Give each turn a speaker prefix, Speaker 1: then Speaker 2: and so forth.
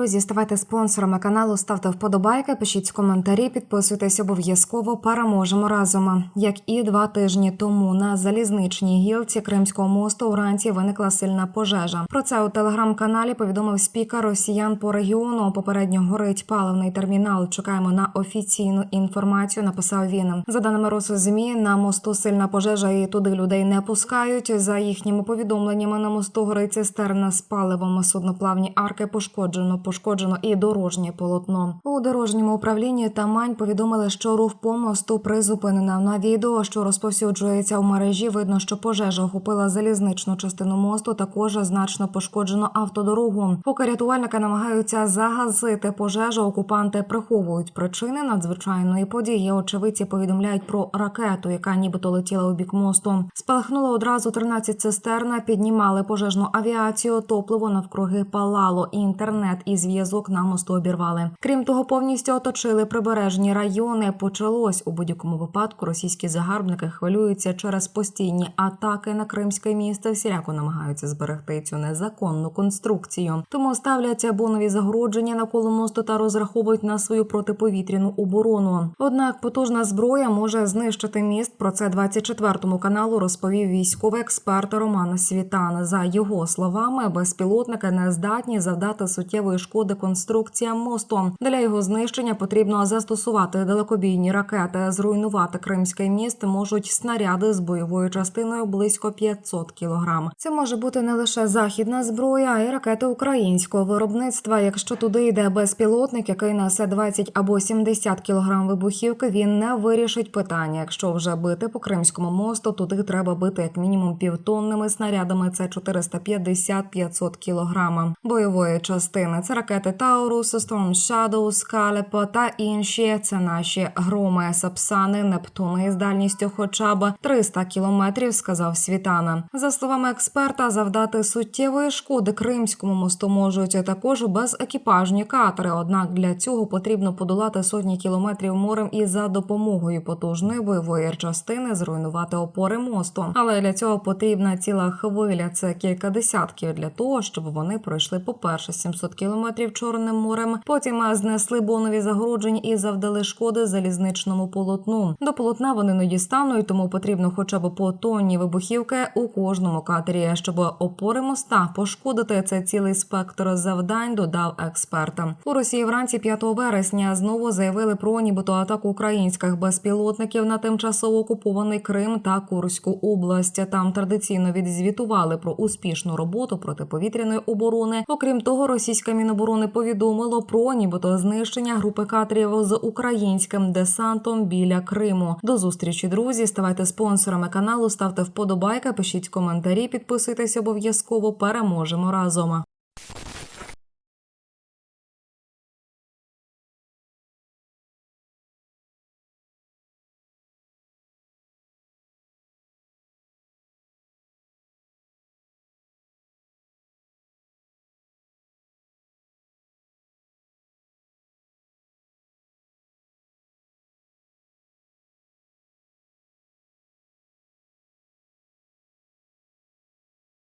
Speaker 1: Друзі, ставайте спонсорами каналу, ставте вподобайки, пишіть коментарі, підписуйтесь обов'язково. Переможемо разом. Як і два тижні тому на залізничній гілці Кримського мосту вранці виникла сильна пожежа. Про це у телеграм-каналі повідомив спікер росіян по регіону. Попередньо горить паливний термінал. Чекаємо на офіційну інформацію. Написав він. За даними Росзмі, на мосту сильна пожежа і туди людей не пускають. За їхніми повідомленнями на мосту горить цистерна з паливом. Судноплавні арки пошкоджено, пошкоджено і дорожнє полотно. У дорожньому управлінні Тамань повідомили, що рух по мосту призупинено. На відео, що розповсюджується в мережі, видно, що пожежа охопила залізничну частину мосту. Також значно пошкоджено автодорогу. Поки рятувальники намагаються загасити пожежу, окупанти приховують причини надзвичайної події. Очевидці повідомляють про ракету, яка нібито летіла у бік мосту. Спалахнуло одразу 13 цистерн, піднімали пожежну авіацію, топливо навкруги палало, інтернет і зв'язок на мосту обірвали. Крім того, повністю оточили прибережні райони. Почалось у будь-якому випадку. Російські загарбники хвилюються через постійні атаки на кримське місто. Всіляко намагаються зберегти цю незаконну конструкцію. Тому ставлять бонові загородження навколо мосту та розраховують на свою протиповітряну оборону. Однак потужна зброя може знищити міст. Про це 24 каналу розповів військовий експерт Роман Світан. За його словами, безпілотники не здатні завдати суттєвої шкоди конструкціям мосту. Для його знищення потрібно застосувати далекобійні ракети. Зруйнувати кримське міст можуть снаряди з бойовою частиною близько 500 кілограм. Це може бути не лише західна зброя, а й ракети українського виробництва. Якщо туди йде безпілотник, який несе 20 або 70 кілограм вибухівки, він не вирішить питання. Якщо вже бити по кримському мосту, туди треба бити як мінімум півтонними снарядами. Це 450-500 кілограм бойової частини. Це ракети Таурус, Storm Shadow, Скалепо та інші. Це наші громи, сапсани, нептуни з дальністю хоча б 300 кілометрів. Сказав Світана. За словами експерта, завдати суттєвої шкоди Кримському мосту можуть також безекіпажні катери. Однак для цього потрібно подолати сотні кілометрів морем і за допомогою потужної бойової частини зруйнувати опори мосту. Але для цього потрібна ціла хвиля. Це кілька десятків для того, щоб вони пройшли по перше 700 кілометрів чорним морем. Потім знесли бонові загородження і завдали шкоди залізничному полотну. До полотна вони не дістануть, тому потрібно хоча б по тонні вибухівки у кожному катері, щоб опори моста пошкодити. Це цілий спектр завдань. Додав експерт. У Росії вранці 5 вересня знову заявили про нібито атаку українських безпілотників на тимчасово окупований Крим та Курську область. Там традиційно відзвітували про успішну роботу протиповітряної оборони. Окрім того, російське міноборони повідомило про нібито знищення групи катерів з українським десантом біля Криму. До зустрічі, друзі. Ставайте спонсорами каналу, ставте вподобайки, пишіть коментарі, підписуйтесь обов'язково. Переможемо разом.